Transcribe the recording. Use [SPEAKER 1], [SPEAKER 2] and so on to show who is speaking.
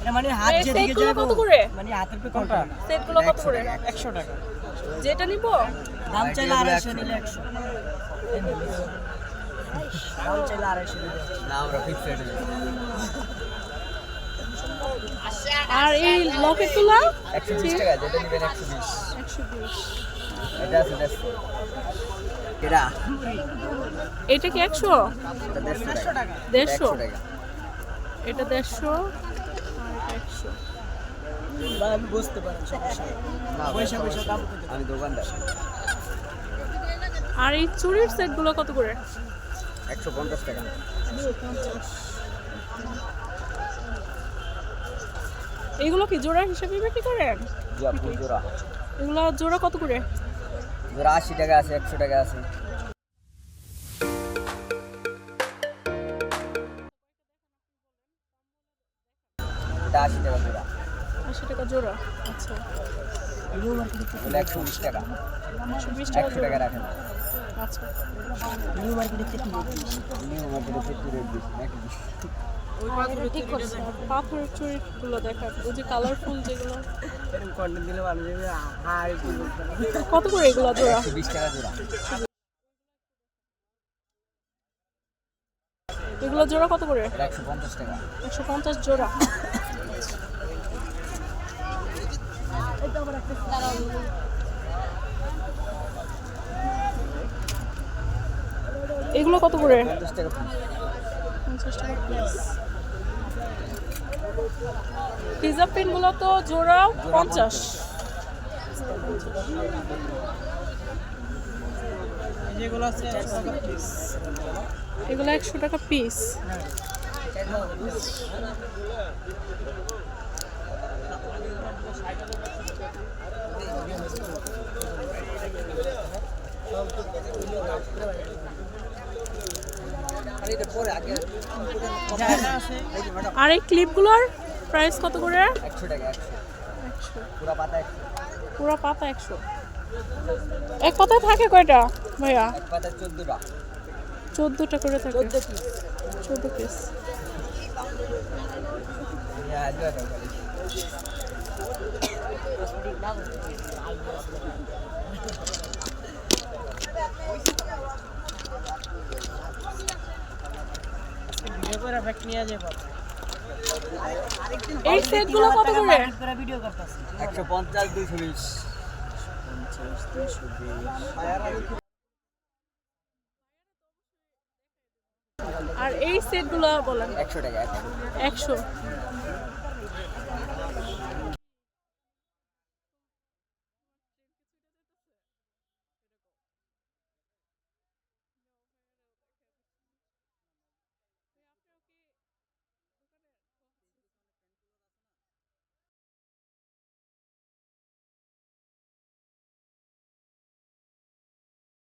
[SPEAKER 1] এটা মানে হাত যেদিকে যাবে
[SPEAKER 2] কত করে?
[SPEAKER 1] মানে হাতের পে কোনটা?
[SPEAKER 2] সেটগুলো কত করে?
[SPEAKER 1] একশো টাকা।
[SPEAKER 2] যেটা নিব?
[SPEAKER 1] দাম চাইলে আড়াইশো নিলে একশো। দাম চাইলে আড়াইশো নিলে
[SPEAKER 3] না আমরা ফিক্স রেটে
[SPEAKER 2] আর এই লকেটগুলো
[SPEAKER 3] একশো বিশ টাকা যেটা নেবেন এটা আছে এটা
[SPEAKER 2] এটা? কি একশো?
[SPEAKER 3] এটা দেড়শো টাকা।
[SPEAKER 2] দেড়শো?
[SPEAKER 3] একশো টাকা।
[SPEAKER 2] এটা দেড়শো। আর এটা একশো।
[SPEAKER 1] বা আমি বুঝতে পারেন সমস্যা।
[SPEAKER 3] না
[SPEAKER 1] পয়সা পয়সা দাম
[SPEAKER 3] আমি দোকানদার।
[SPEAKER 2] আর এই চুরির সেটগুলো কত করে?
[SPEAKER 3] একশো পঞ্চাশ টাকা।
[SPEAKER 2] এগুলো কি জোড়া হিসেবে বিক্রি করেন?
[SPEAKER 3] জোড়া।
[SPEAKER 2] এগুলো জোড়া কত করে?
[SPEAKER 3] জোড়া আশি টাকা আছে একশো টাকা আছে। এটা আশি টাকা জোড়া
[SPEAKER 2] আশি টাকা জোড়া আচ্ছা।
[SPEAKER 3] একশো বিশ টাকা।
[SPEAKER 2] একশো টাকা
[SPEAKER 3] রাখেন।
[SPEAKER 2] আচ্ছা।
[SPEAKER 1] নিউ থেকে
[SPEAKER 3] রেট বেশি নাকি?
[SPEAKER 2] পাথরের চুরিগুলো ওই যে কালারফুল যেগুলো।
[SPEAKER 1] এরকম দিলে ভালো যাবে। আর
[SPEAKER 2] কত করে এগুলো জোড়া?
[SPEAKER 3] টাকা জোড়া।
[SPEAKER 2] এগুলো জোড়া কত করে?
[SPEAKER 3] একশো পঞ্চাশ টাকা।
[SPEAKER 2] একশো পঞ্চাশ জোড়া। এগুলো কত করে?
[SPEAKER 3] পঞ্চাশ টাকা
[SPEAKER 2] পঞ্চাশ টাকা পিস পিজা পিনগুলো তো জোড়া পঞ্চাশ।
[SPEAKER 1] যেগুলো আছে একশো টাকা piece।
[SPEAKER 2] এগুলো একশো টাকা পিস আর এই ক্লিপগুলোর প্রাইস কত করে?
[SPEAKER 3] একশো টাকা একশো। পুরা পাতা একশো।
[SPEAKER 2] পুরো পাতা একশো। এক পাতায় থাকে কয়টা ভাইয়া?
[SPEAKER 3] পাতা চোদ্দোটা।
[SPEAKER 2] করে থাকে। চোদ্দ পিস। এই সেটগুলো কত করে?
[SPEAKER 1] Market করে ভিডিও করতেছি।
[SPEAKER 3] একশো পঞ্চাশ দুশো বিশ
[SPEAKER 2] আর এই সেটগুলো বলেন।
[SPEAKER 3] একশো টাকা একশো।
[SPEAKER 2] একশো।